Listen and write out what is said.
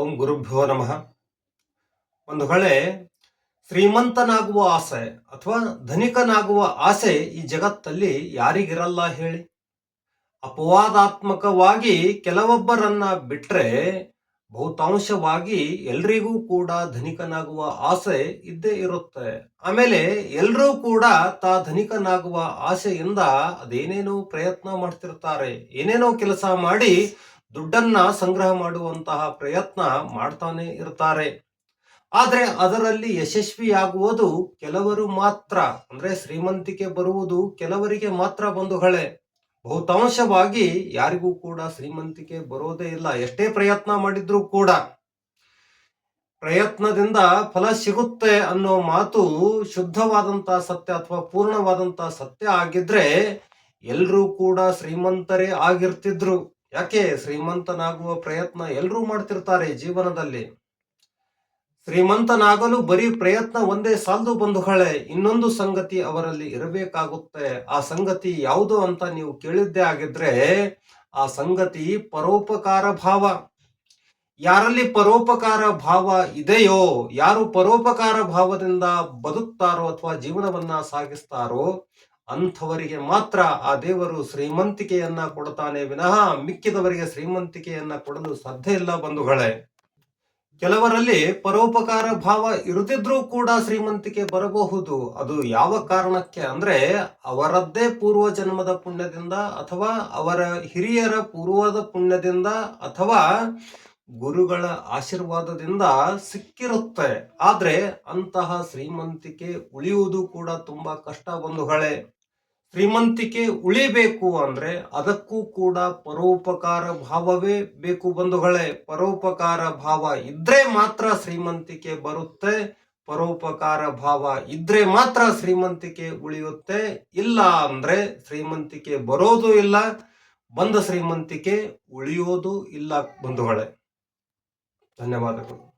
ಓಂ ಗುರುಭ್ಯೋ ನಮಃ. ಒಂದು ಹೊಳೆ ಶ್ರೀಮಂತನಾಗುವ ಆಸೆ ಅಥವಾ ಧನಿಕನಾಗುವ ಆಸೆ ಈ ಜಗತ್ತಲ್ಲಿ ಯಾರಿಗಿರಲ್ಲ ಹೇಳಿ. ಅಪವಾದಾತ್ಮಕವಾಗಿ ಕೆಲವೊಬ್ಬರನ್ನ ಬಿಟ್ರೆ ಬಹುತಾಂಶವಾಗಿ ಎಲ್ರಿಗೂ ಕೂಡ ಧನಿಕನಾಗುವ ಆಸೆ ಇದ್ದೇ ಇರುತ್ತೆ. ಆಮೇಲೆ ಎಲ್ರೂ ಕೂಡ ತಾ ಧನಿಕನಾಗುವ ಆಸೆಯಿಂದ ಅದೇನೇನೋ ಪ್ರಯತ್ನ ಮಾಡ್ತಿರ್ತಾರೆ, ಏನೇನೋ ಕೆಲಸ ಮಾಡಿ ದುಡ್ಡನ್ನ ಸಂಗ್ರಹ ಮಾಡುವಂತಹ ಪ್ರಯತ್ನ ಮಾಡ್ತಾನೆ ಇರ್ತಾರೆ. ಆದರೆ ಅದರಲ್ಲಿ ಯಶಸ್ವಿಯಾಗುವುದು ಕೆಲವರು ಮಾತ್ರ. ಅಂದ್ರೆ ಶ್ರೀಮಂತಿಕೆ ಬರುವುದು ಕೆಲವರಿಗೆ ಮಾತ್ರ ಬಂಧುಗಳೇ ಬಹುತಾಂಶವಾಗಿ ಯಾರಿಗೂ ಕೂಡ ಶ್ರೀಮಂತಿಕೆ ಬರೋದೇ ಇಲ್ಲ. ಎಷ್ಟೇ ಪ್ರಯತ್ನ ಮಾಡಿದ್ರೂ ಕೂಡ. ಪ್ರಯತ್ನದಿಂದ ಫಲ ಸಿಗುತ್ತೆ ಅನ್ನೋ ಮಾತು ಶುದ್ಧವಾದಂತ ಸತ್ಯ ಅಥವಾ ಪೂರ್ಣವಾದಂತ ಸತ್ಯ ಆಗಿದ್ರೆ ಎಲ್ಲರೂ ಕೂಡ ಶ್ರೀಮಂತರೇ ಆಗಿರ್ತಿದ್ರು. ಯಾಕೆ ಶ್ರೀಮಂತನಾಗುವ ಪ್ರಯತ್ನ ಎಲ್ಲರೂ ಮಾಡ್ತಿರ್ತಾರೆ ಜೀವನದಲ್ಲಿ? ಶ್ರೀಮಂತನಾಗಲು ಬರೀ ಪ್ರಯತ್ನ ಒಂದೇ ಸಾಲದು ಬಂಧುಗಳೇ ಇನ್ನೊಂದು ಸಂಗತಿ ಅವರಲ್ಲಿ ಇರಬೇಕಾಗುತ್ತೆ. ಆ ಸಂಗತಿ ಯಾವುದು ಅಂತ ನೀವು ಕೇಳಿದ್ದೆ ಆಗಿದ್ರೆ, ಆ ಸಂಗತಿ ಪರೋಪಕಾರ ಭಾವ. ಯಾರಲ್ಲಿ ಪರೋಪಕಾರ ಭಾವ ಇದೆಯೋ, ಯಾರು ಪರೋಪಕಾರ ಭಾವದಿಂದ ಬದುಕ್ತಾರೋ ಅಥವಾ ಜೀವನವನ್ನ ಸಾಗಿಸ್ತಾರೋ ಅಂಥವರಿಗೆ ಮಾತ್ರ ಆ ದೇವರು ಶ್ರೀಮಂತಿಕೆಯನ್ನ ಕೊಡ್ತಾನೆ ವಿನಃ ಮಿಕ್ಕಿದವರಿಗೆ ಶ್ರೀಮಂತಿಕೆಯನ್ನ ಕೊಡಲು ಸಾಧ್ಯ ಇಲ್ಲ ಬಂಧುಗಳೇ. ಕೆಲವರಲ್ಲಿ ಪರೋಪಕಾರ ಭಾವ ಇರುತ್ತಿದ್ರೂ ಕೂಡ ಶ್ರೀಮಂತಿಕೆ ಬರಬಹುದು. ಅದು ಯಾವ ಕಾರಣಕ್ಕೆ ಅಂದ್ರೆ ಅವರದ್ದೇ ಪೂರ್ವ ಜನ್ಮದ ಪುಣ್ಯದಿಂದ ಅಥವಾ ಅವರ ಹಿರಿಯರ ಪೂರ್ವದ ಪುಣ್ಯದಿಂದ ಅಥವಾ ಗುರುಗಳ ಆಶೀರ್ವಾದದಿಂದ ಸಿಕ್ಕಿರುತ್ತೆ. ಆದ್ರೆ ಅಂತಹ ಶ್ರೀಮಂತಿಕೆ ಉಳಿಯುವುದು ಕೂಡ ತುಂಬಾ ಕಷ್ಟ ಬಂಧುಗಳೇ. ಶ್ರೀಮಂತಿಕೆ ಉಳಿಬೇಕು ಅಂದ್ರೆ ಅದಕ್ಕೂ ಕೂಡ ಪರೋಪಕಾರ ಭಾವವೇ ಬೇಕು ಬಂಧುಗಳೇ. ಪರೋಪಕಾರ ಭಾವ ಇದ್ರೆ ಮಾತ್ರ ಶ್ರೀಮಂತಿಕೆ ಬರುತ್ತೆ. ಪರೋಪಕಾರ ಭಾವ ಇದ್ರೆ ಮಾತ್ರ ಶ್ರೀಮಂತಿಕೆ ಉಳಿಯುತ್ತೆ. ಇಲ್ಲ ಅಂದ್ರೆ ಶ್ರೀಮಂತಿಕೆ ಬರೋದು ಇಲ್ಲ. ಬಂದ ಶ್ರೀಮಂತಿಕೆ ಉಳಿಯೋದು ಇಲ್ಲ ಬಂಧುಗಳೇ. ಧನ್ಯವಾದಗಳು.